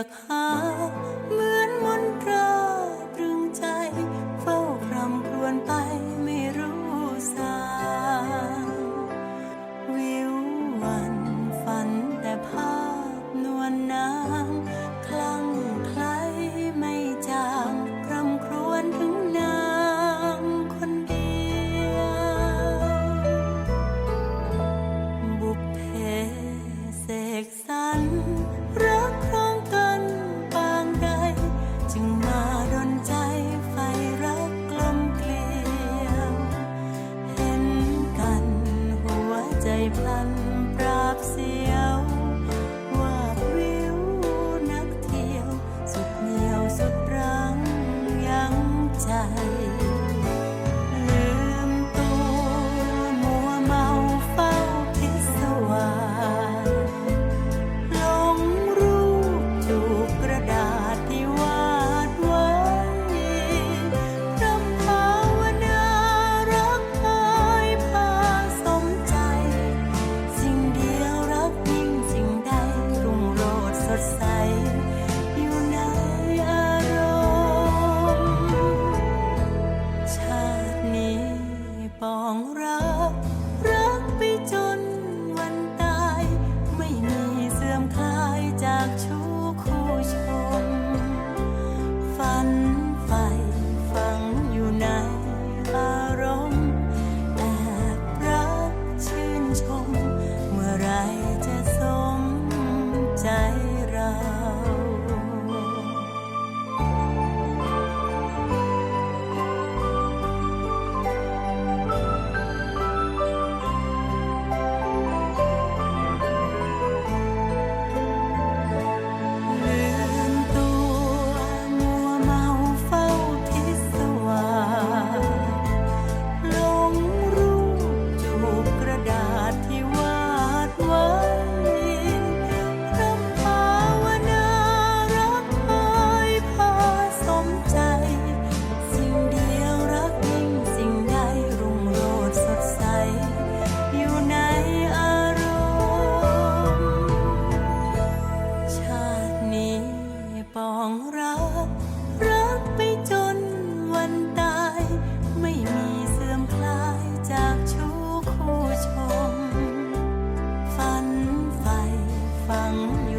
ากหาเมื่อ ใจไฟรักกลมเกลียวเห็นกันหัวใจพลันปราบเสีย บัง